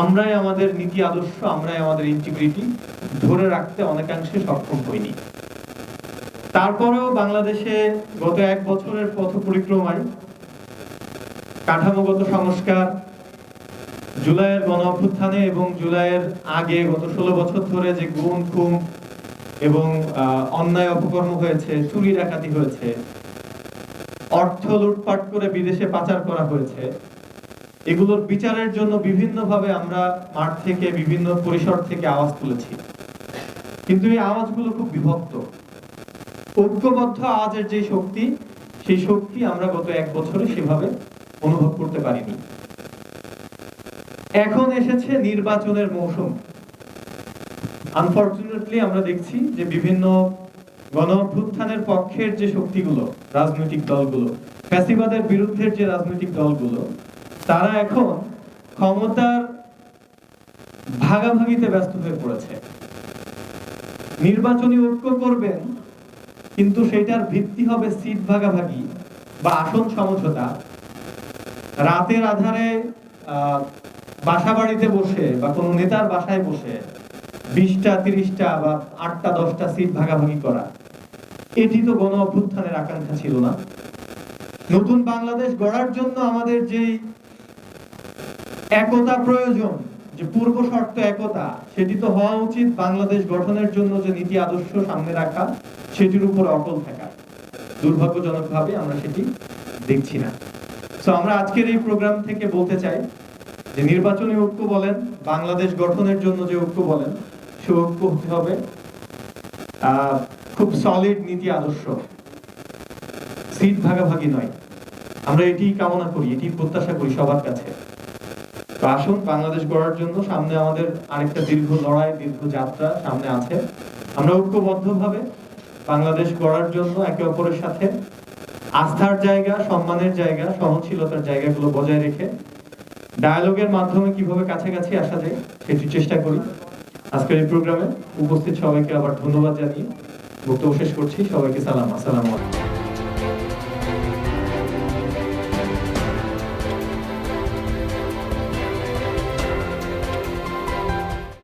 আমরাই আমাদের নীতি আদর্শ, আমরাই আমাদের ইন্টিগ্রিটি ধরে রাখতে অনেকাংশে সক্ষম হইনি। তারপরেও বাংলাদেশে গত এক বছরের পথ পরিক্রমায় কাঠামোগত সংস্কার জুলাইয়ের গণ অভ্যুত্থানে এবং জুলাইয়ের আগে গত ষোলো বছর ধরে যে গুম খুম এবং অন্যায় অপকর্ম হয়েছে, চুরি ডাকাতি হয়েছে, অর্থ লুটপাট করে বিদেশে পাচার করা হয়েছে এগুলোর বিচারের জন্য বিভিন্নভাবে আমরা মাঠ থেকে, বিভিন্ন পরিসর থেকে আওয়াজ তুলেছি। কিন্তু এই আওয়াজগুলো খুব বিভক্ত। ঐক্যবদ্ধ আওয়াজের যে শক্তি, সেই শক্তি আমরা গত এক বছরে সেভাবে অনুভব করতে পারিনি। এখন এসেছে নির্বাচনের মৌসুম। আনফরচুনেটলি আমরা দেখছি যে বিভিন্ন গণঅভ্যুত্থানের পক্ষের যে শক্তিগুলো, রাজনৈতিক দলগুলো, ফ্যাসিবাদের বিরুদ্ধের যে রাজনৈতিক দলগুলো তারা এখন ক্ষমতার ভাগাভাগিতে ব্যস্ত হয়ে পড়েছে। নির্বাচনী ঐক্য করবেন, কিন্তু সেটার ভিত্তি হবে সিট ভাগাভাগি বা আসন সমঝোতা। রাতের আধারে বাসা বাড়িতে বসে বা কোনো নেতার বাসায় বসে বিশটা, তিরিশটা বা আটটা, দশটা সিট ভাগাভাগি করা, এটি তো গণ অভ্যুত্থানের আকাঙ্ক্ষা ছিল না। নতুন বাংলাদেশ গড়ার জন্য আমাদের যে একতা প্রয়োজন, যে পূর্ব শর্ত একতা, সেটি তো হওয়া উচিত বাংলাদেশ গঠনের জন্য যে নীতি আদর্শ সামনে রাখা, সেটির উপর অটল থাকা। দুর্ভাগ্যজনকভাবে আমরা সেটি দেখছি না। তো আমরা আজকের এই প্রোগ্রাম থেকে বলতে চাই যে নির্বাচনী ঐক্য বলেন, বাংলাদেশ গঠনের জন্য যে ঐক্য বলেন, সে ঐক্য হতে হবে খুব সলিড নীতি আদর্শ। সিট ভাগাভাগি নয়। আমরা এটি কামনা করি এটি প্রত্যাশা করি সবার কাছে। আসুন, বাংলাদেশ গড়ার জন্য সামনে আমাদের আরেকটা দীর্ঘ লড়াই, দীর্ঘ যাত্রা সামনে আছে। আমরা ঐক্যবদ্ধভাবে বাংলাদেশ গড়ার জন্য একে অপরের সাথে আস্থার জায়গা, সম্মানের জায়গা, সহনশীলতার জায়গাগুলো বজায় রেখে ডায়ালগের মাধ্যমে কীভাবে কাছাকাছি আসা যায় সেটি চেষ্টা করি। আজকের এই প্রোগ্রামে উপস্থিত সবাইকে আবার ধন্যবাদ জানিয়ে বক্তব্য শেষ করছি। সবাইকে সালাম, আসসালামু আলাইকুম।